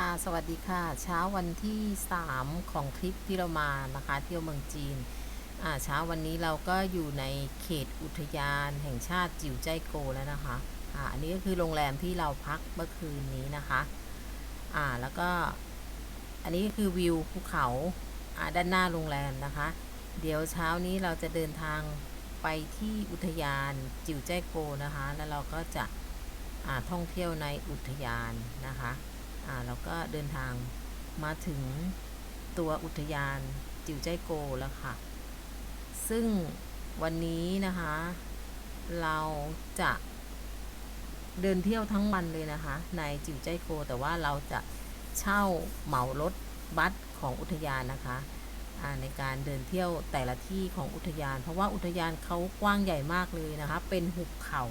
ค่ะสวัสดีค่ะ เช้าวันที่ 3 ของทริปที่เรามานะคะเที่ยวเมืองจีนอ่าเช้าวันนี้เราก็อยู่ในเขตอุทยานแห่งชาติจิ๋วใจายโกแล้วนะคะอ่าอันนี้ก็คือโรงแรมที่เราพักเมื่อคืนนี้นะคะอ่าแล้วก็อันนี้ก็คือวิวภูเขาอ่าด้านหน้าโรงแรมนะคะ เดี๋ยวเช้านี้เราจะเดินทางไปที่อุทยานจิ๋วใจายโกนะคะ แล้วเราก็จะอ่าท่องเที่ยวในอุทยานนะคะ เราก็เดินทางมาถึงตัวอุทยานจิ๋วใจยโกแล้วค่ะ ซึ่งวันนี้นะคะ เราจะเดินเที่ยวทั้งวันเลยนะคะ ในจิ๋วใจยโก แต่ว่าเราจะเช่าเหมารถบัสของอุทยานนะคะในการเดินเที่ยวแต่ละที่ของอุทยาน เพราะว่าอุทยานเขากว้างใหญ่มากเลยนะคะ เป็นหุบเขา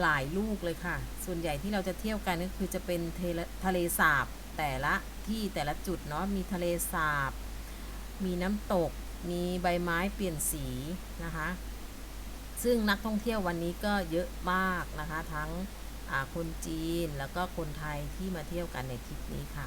หลายลูกเลยค่ะ ส่วนใหญ่ที่เราจะเที่ยวกันก็คือจะเป็นทเลทะเลสาบแต่ละที่แต่ละจุดเนาะมีทะเลสาบ มีน้ำตก มีใบไม้เปลี่ยนสีนะคะ ซึ่งนักท่องเที่ยววันนี้ก็เยอะมากนะคะ ทั้งคนจีนแล้วก็คนไทยที่มาเที่ยวกันในทริปนี้ค่ะ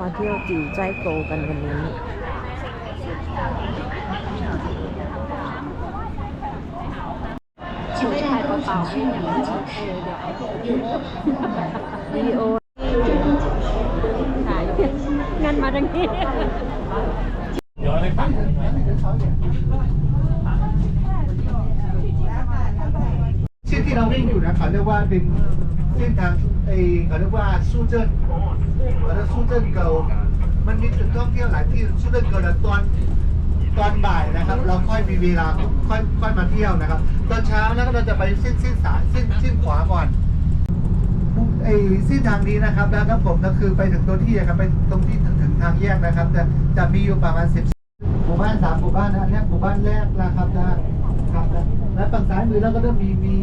มาเที่ยวจิวใจโกกันวันนี้请ถ่ายเปล่าๆให้อย่างนี้วิดีโอถ่ายงั้นมาดังนี้ เส้นที่เรา วิ่งอยู่นะเขาเรียกว่าเป็นเส้นทางเอเขาเรียกว่าซูเจิ้นเขาเรียกซูเจิ้นเกิลมันมีจุดท่องเที่ยวหลายที่ซูเจิ้นเกิลตอนตอนบ่ายนะครับ เราค่อยมีเวลาค่อยค่อยมาเที่ยวนะครับ ตอนเช้าแล้วก็เราจะไปเส้นเส้นสายเส้นเส้นขวาก่อนไอ้เส้นทางนี้นะครับนะครับผมก็คือไปถึงตัวที่นะครับไปตรงที่ถึงทางแยกนะครับ จะจะมีอยู่ประมาณสิบหมู่บ้านสามหมู่บ้านนะอันเนี้ยหมู่บ้านแรกนะครับนะครับนะและฝั่งซ้ายมือแล้วก็เริ่มมี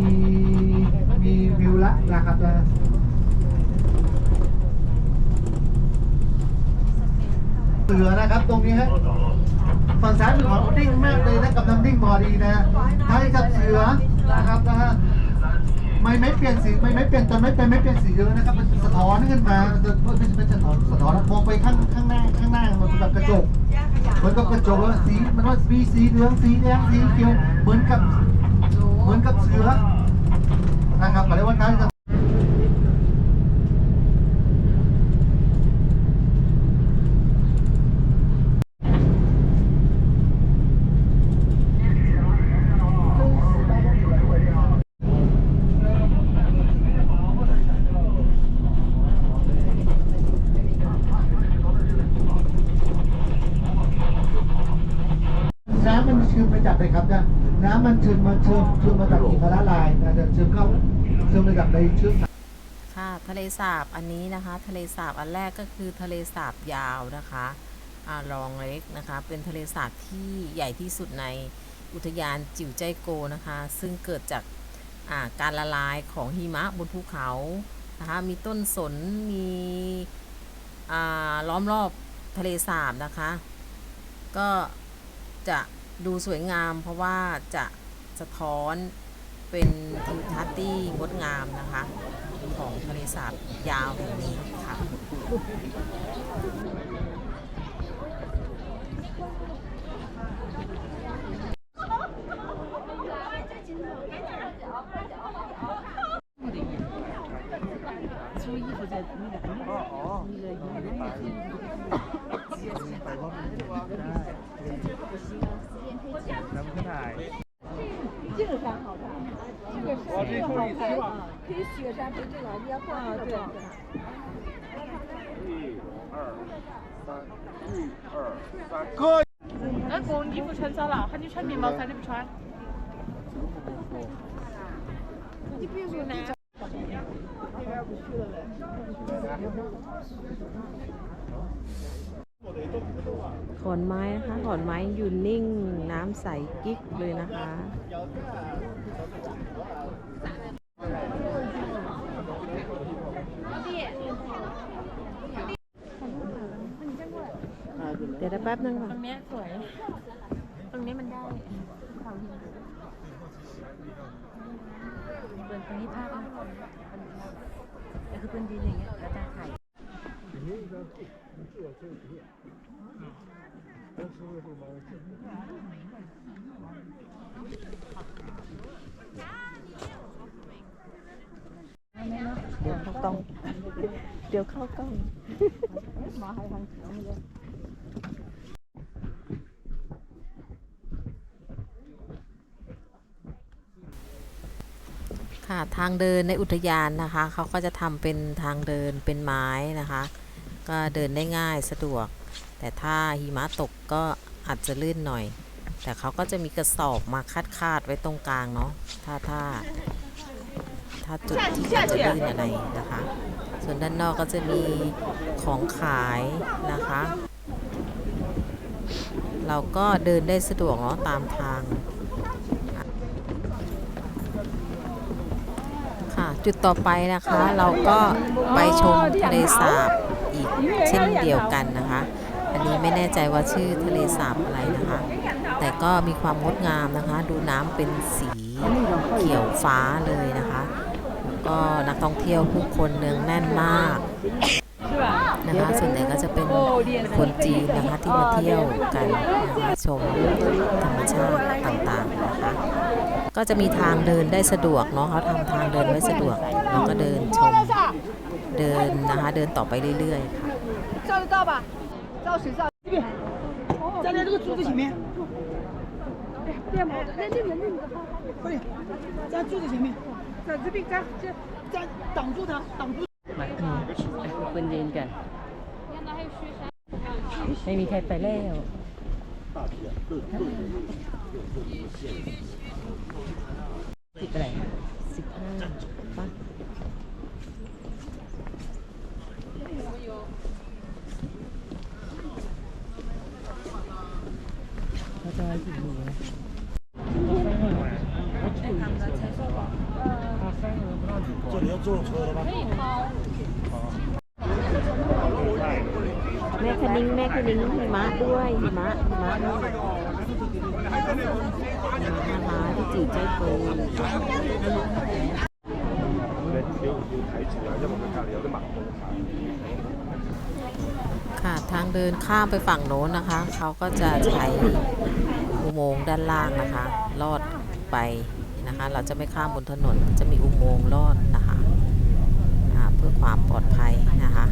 มีวิวละนะครับนะเสือนะครับตรงนี้ฮะฝั่งซ้ายมือของดิ้งมากเลยนะกับน้ำดิ้งพอดีนะฮะไทยกับเสือนะครับนะฮะไม่ไม่เปลี่ยนสีไม่ไม่เปลี่ยนตอนไม่เป็นไม่เปลี่ยนสีเยอะนะครับมันสะท้อนขึ้นมาจะไม่เป็นเป็นสะท้อนสะท้อนมองไปข้างข้างหน้าข้างหน้ามันเป็นแบบกระจกเหมือนกับกระจกแล้วสีมันว่ามีสีเหลืองสีแดงสีเขียวเหมือนกับเหมือนกับเสือ นะครับเขาเรียกว่าการกับน้ำมันชื้นมาจากอะไรครับ มันชื้นมาเชื่อมเชื่อมมาจากหิมะละลายนะจะเชื่อมเข้าเชื่อมมาจากในเชื่อมค่ะทะเลสาบอันนี้นะคะ ทะเลสาบอันแรกก็คือทะเลสาบยาวนะคะอารองเล็กนะคะ เป็นทะเลสาบที่ใหญ่ที่สุดในอุทยานจิ๋วใจโกนะคะ ซึ่งเกิดจากาการละลายของหิมะบนภูเขานะคะมีต้นสนมีล้อมรอบทะเลสาบนะคะ ก็จะ ดูสวยงามเพราะว่าจะสะท้อนเป็นทิวทัศน์ที่งดงามนะคะ ของทะเลสาบยาวแห่งนี้ค่ะ那公衣服穿脏了，喊你穿棉毛衫，你不穿。你比如说呢？ ขอนไม้นะคะขอนไม้อยู่นิ่งน้ำใสกิ๊กเลยนะคะ แป๊บนึงค่ะ ตรงเนี้ยสวย ตรงนี้มันได้ความเปิดตรงนี้ภาพนะแต่คือเป็นดินอย่างเงี้ยแล้วจะถ่ายเดี๋ยวเข้ากล้อง เดี๋ยวเข้ากล้อง ค่ะทางเดินในอุทยานนะคะเขาก็จะทำเป็นทางเดินเป็นไม้นะคะ ก็เดินได้ง่ายสะดวก แต่ถ้าหิมะตกก็อาจจะลื่นหน่อย แต่เขาก็จะมีกระสอบมาคาดคาดๆไว้ตรงกลางเนาะถ้าถ้าถ้าจุดที่อาจจะลื่นอะไรนะคะ ส่วนด้านนอกก็จะมีของขายนะคะ เราก็เดินได้สะดวกเนาะตามทาง ค่ะ จุดต่อไปนะคะ เราก็ไปชมทะเลสาบอีกเช่นเดียวกันนะคะ อันนี้ไม่แน่ใจว่าชื่อทะเลสาบอะไรนะคะ แต่ก็มีความงดงามนะคะ ดูน้ำเป็นสีเขียวฟ้าเลยนะคะ แล้วก็นักท่องเที่ยวผู้คนเนืองแน่นมาก นะคะส่วนใหญ่ก็จะเป็นคนจีนนะคะที่มาเที่ยวกันนะคะชมธรรมชาติต่างๆนะคะ ก็จะมีทางเดินได้สะดวกเนาะเขาทำทางเดินไว้สะดวกเราก็เดินชมเดินนะคะเดินต่อไปเรื่อยๆค่ะ 照得到吧？照谁照？站在这个柱子前面。别毛的，那那那那快点，站柱子前面，在这边站，这站挡住他，挡住。 มาเป็นยืนกัน ไม่มีใครไปแล้วสิบอะไรสิบห้าปะ เราจะมาถึงนี้นะ แม่คณิ้งแม่คณิ้งหิมะ ด้วยหิมะหิมะด้วยหิมะที่จิ๋วใจโกค่ะทางเดินข้ามไปฝั่งโน้นนะคะ เขาก็จะใช้อุโมงค์ด้านล่างนะคะลอดไปนะคะ เราจะไม่ข้ามบนถนนจะมีอุโมงค์ลอดนะคะเพื่อความปลอดภัยนะคะ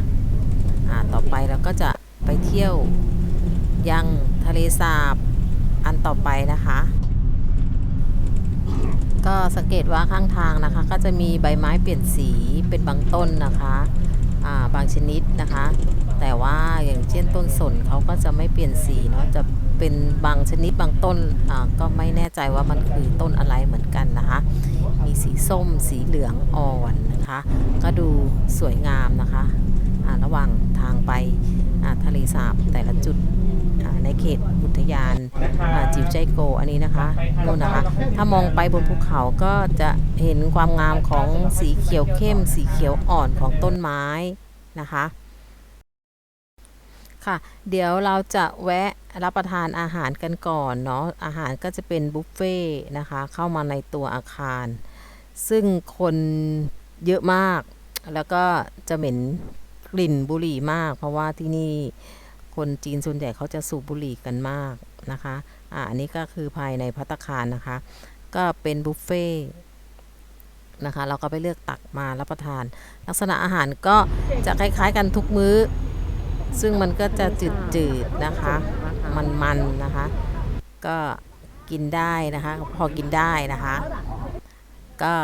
ต่อไปเราก็จะไปเที่ยว ยังทะเลสาบอันต่อไปนะคะ ก็สังเกตว่าข้างทางนะคะ ก็จะมีใบไม้เปลี่ยนสีเป็นบางต้นนะคะาบางชนิดนะคะ แต่ว่าอย่างเช่นต้นสนเขาก็จะไม่เปลี่ยนสีเนาะจะเป็นบางชนิดบางต้นก็ไม่แน่ใจว่ามันคือต้นอะไรเหมือนกันนะคะ มีสีส้มสีเหลืองอ่อนนะคะ ก็ดูสวยงามนะคะระหว่างทางไปทะเลสาบแต่ละจุด ในเขตอุทยานจิวใจโกอันนี้นะคะนู่นนะคะ ถ้ามองไปบนภูเขาก็จะเห็นความงามของสีเขียวเข้ม สีเขียวอ่อนของต้นไม้นะคะค่ะ เดี๋ยวเราจะแวะรับประทานอาหารกันก่อนเนาะอาหารก็จะเป็นบุฟเฟ่ต์นะคะ เข้ามาในตัวอาคาร ซึ่งคนเยอะมาก แล้วก็จะเหม็นกลิ่นบุหรี่มาก เพราะว่าที่นี่ คนจีนส่วนใหญ่เขาจะสูบบุหรี่กันมากนะคะอ่าอันนี้ก็คือภายในพัตตาคารนะคะ ก็เป็นบุฟเฟ่ต์นะคะ เราก็ไปเลือกตักมารับประทาน ลักษณะอาหารก็จะคล้าย ๆ กันทุกมื้อ ซึ่งมันก็จะจืดๆนะคะ มันๆนะคะ ก็กินได้นะคะ พอกินได้นะคะ ก็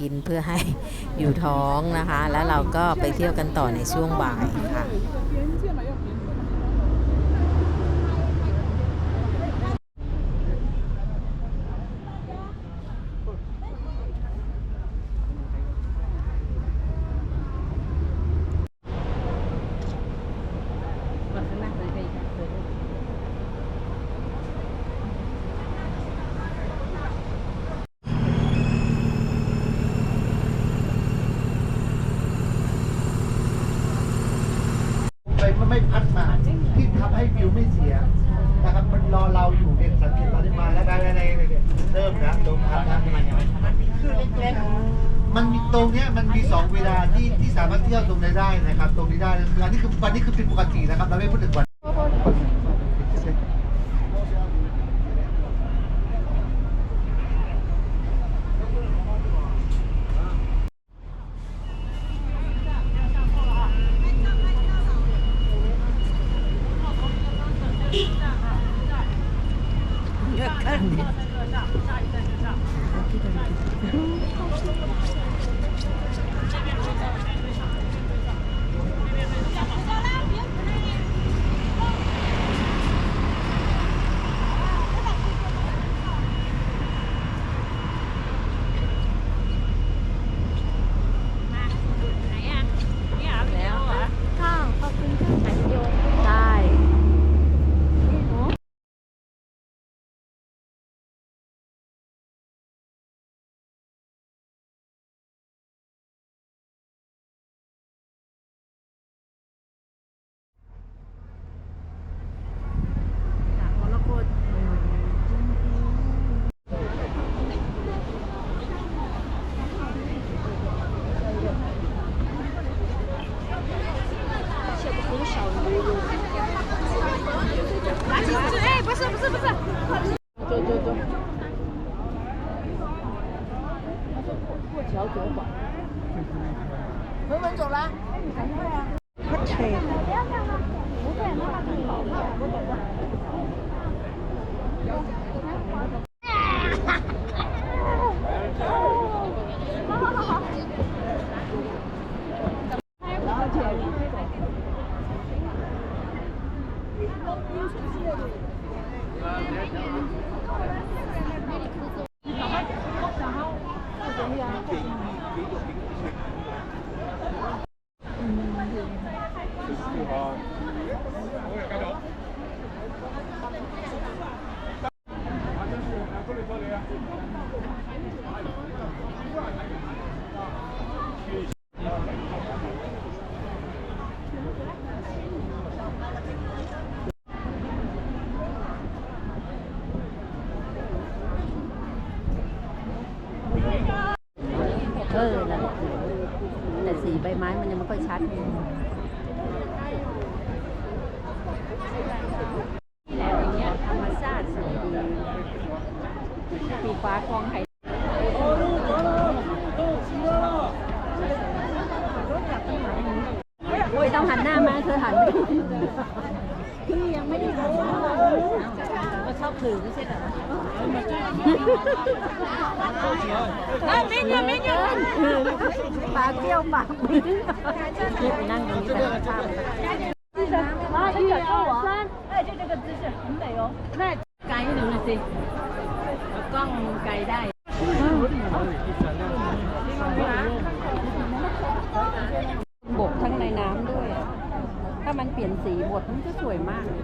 กินเพื่อให้อยู่ท้องนะคะ แล้วเราก็ไปเที่ยวกันต่อในช่วงบ่ายค่ะ มาข้างหน้าเลยไปอีกเลย ไปมันไม่พัดมาที่ทำให้วิวไม่เสียนะครับมันรอเราอยู่เนี่ยสังเกตตอนนี้มาแล้วได้ได้ได้เนี่ยเริ่มนะลมพัดนะคือเล็กๆมันมีตรงเนี้ยมันมีสองเวลาที่ที่สามารถเที่ยวตรงนี้ได้นะ ครับตรงนี้ได้อันนี้คือวันนี้คือเป็นปกตินะครับ เราไม่พูดถึงวัน people. ชอบถือไม่ใช่เหรอ 那明年明年ปากเที่ยวปากนี่ไปนั่งตรงนี้แต่ข้าม啊，一二三，哎，就这个姿势很美哦。那ไกลให้หนูหน่อยสิเอากล้องไกลได้ บกทั้งในน้ำด้วย ถ้ามันเปลี่ยนสีบทมันจะสวยมากเลย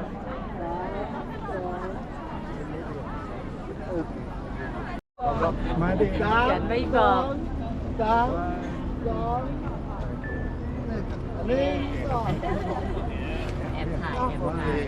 không? Mà đi đó. Cảnh bây giờ. Đó. Đó. Em thải em thải.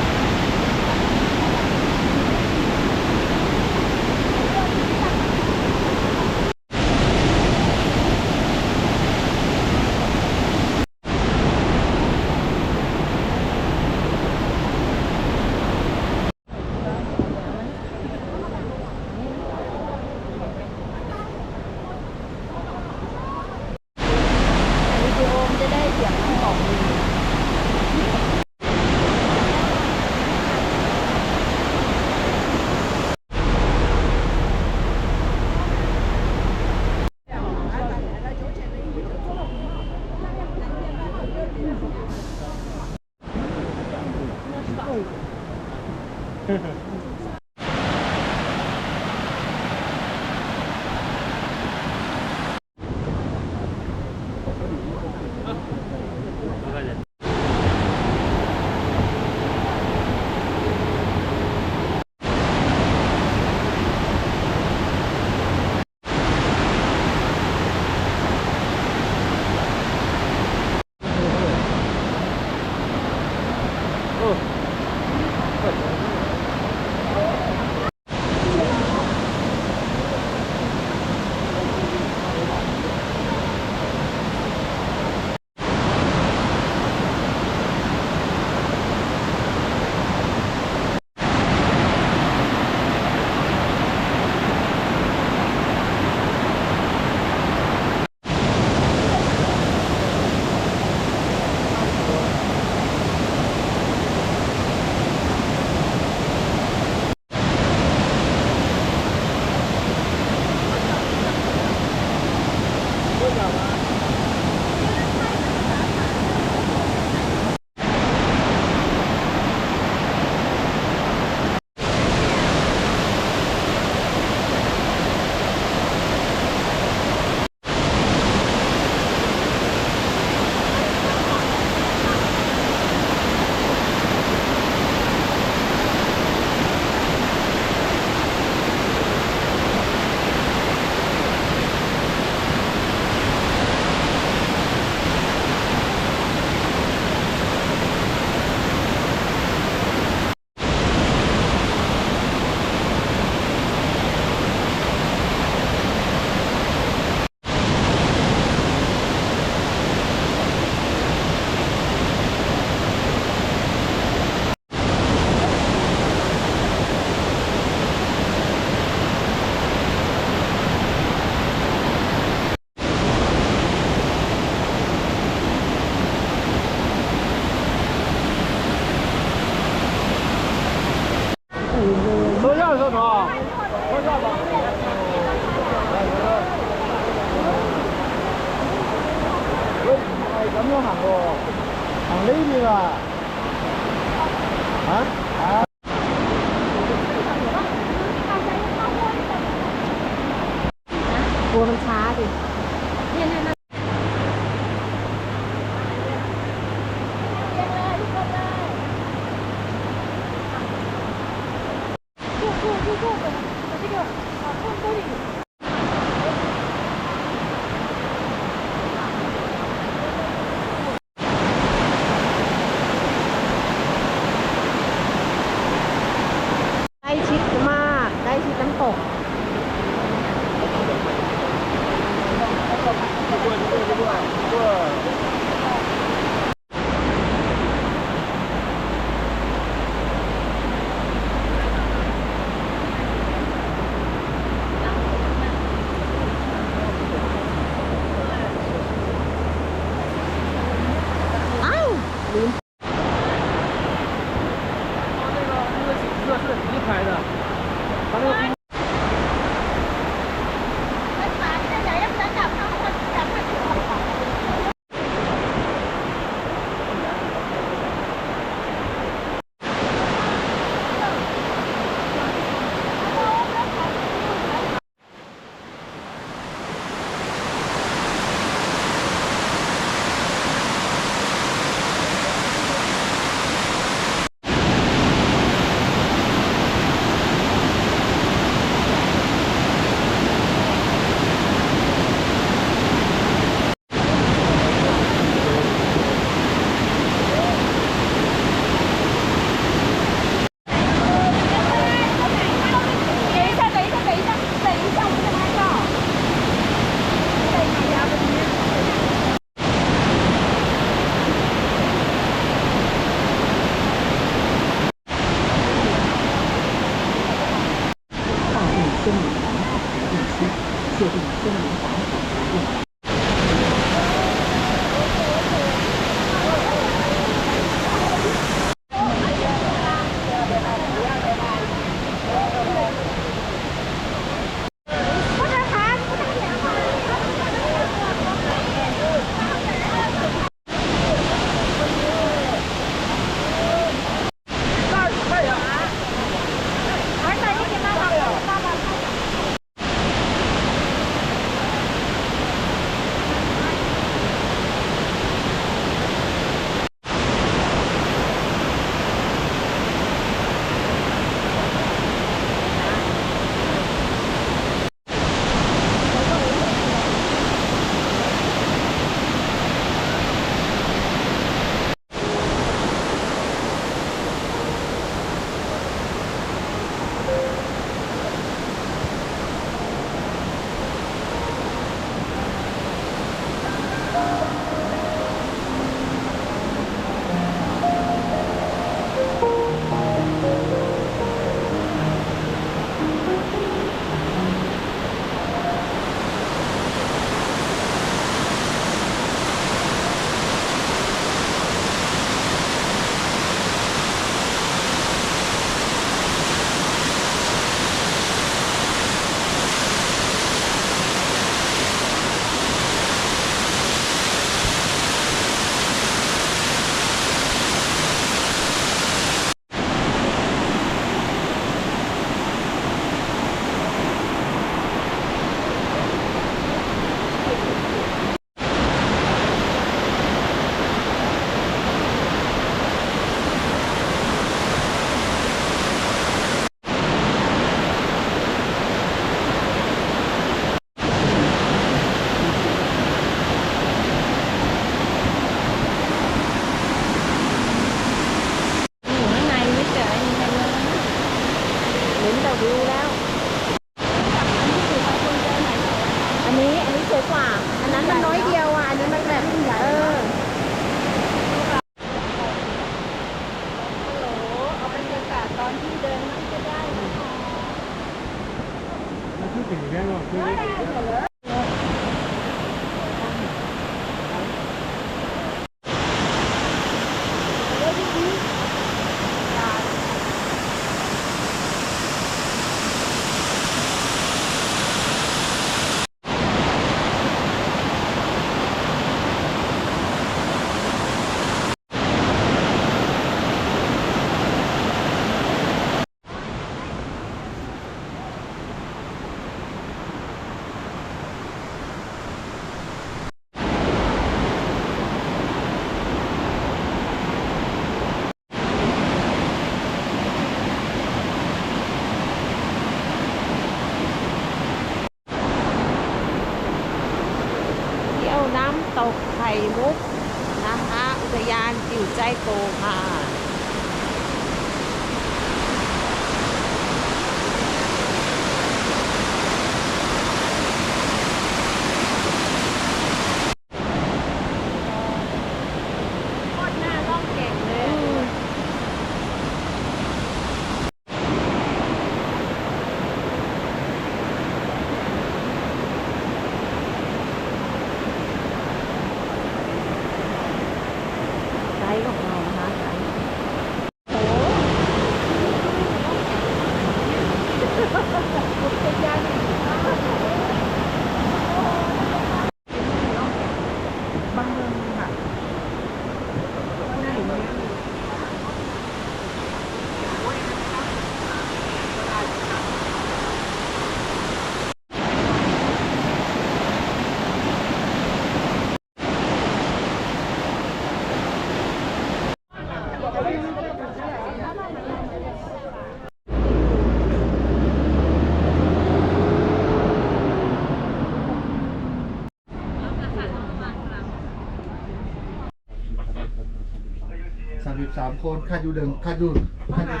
สามสิบสามคนค่าอยู่เดิมค่าอยู่ค่าอยู่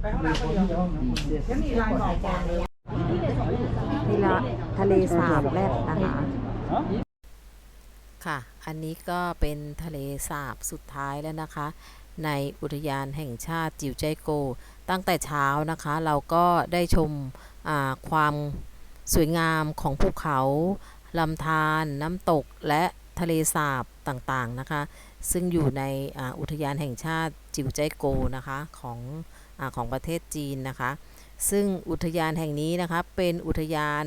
ไปห้องน้ำคนเดียวยังมีลายบอกบอกเลยนี่ละทะเลสาบแรกนะคะค่ะ อันนี้ก็เป็นทะเลสาบสุดท้ายแล้วนะคะ ในอุทยานแห่งชาติจิวใจโก ตั้งแต่เช้านะคะ เราก็ได้ชมอ่าความสวยงามของภูเขาลำธารน้ำตกและทะเลสาบต่างๆนะคะ ซึ่งอยู่ในอ,อุทยานแห่งชาติจิวใจโกนะคะของอของประเทศจีนนะคะ ซึ่งอุทยานแห่งนี้นะคะเป็นอุทยาน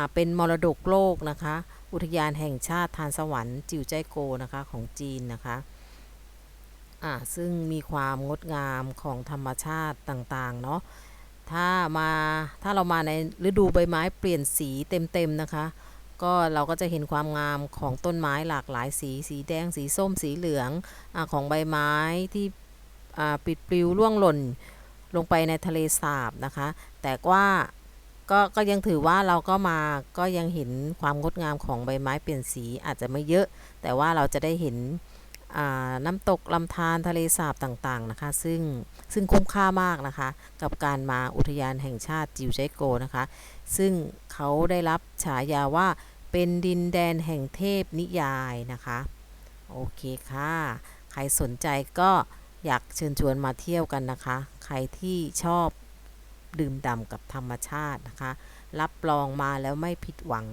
าเป็นมรดกโลกนะคะ อุทยานแห่งชาติทานสวรรค์จิวใจโกนะคะของจีนนะคะอ่าซึ่งมีความงดงามของธรรมชาติต่างๆเนาะถ้ามาถ้าเรามาในฤดูใบไม้เปลี่ยนสีเต็มๆนะคะ ก็เราก็จะเห็นความงามของต้นไม้หลากหลายสี สีแดง สีส้ม สีเหลืองอของใบไม้ที่ปิดปลิวร่วงหล่นลงไปในทะเลสาบนะคะ แต่ว่าก็ก็ยังถือว่าเราก็มาก็ยังเห็นความงดงามของใบไม้เปลี่ยนสีอาจจะไม่เยอะ แต่ว่าเราจะได้เห็นน้ำตกลำธารทะเลสาบต่างๆนะคะ ซึ่งซึ่งคุ้มค่ามากนะคะ กับการมาอุทยานแห่งชาติจิวใจโกนะคะ ซึ่งเขาได้รับฉายาว่า เป็นดินแดนแห่งเทพนิยายนะคะ โอเคค่ะ ใครสนใจก็อยากเชิญชวนมาเที่ยวกันนะคะ ใครที่ชอบดื่มด่ำกับธรรมชาตินะคะ รับรองมาแล้วไม่ผิดหวัง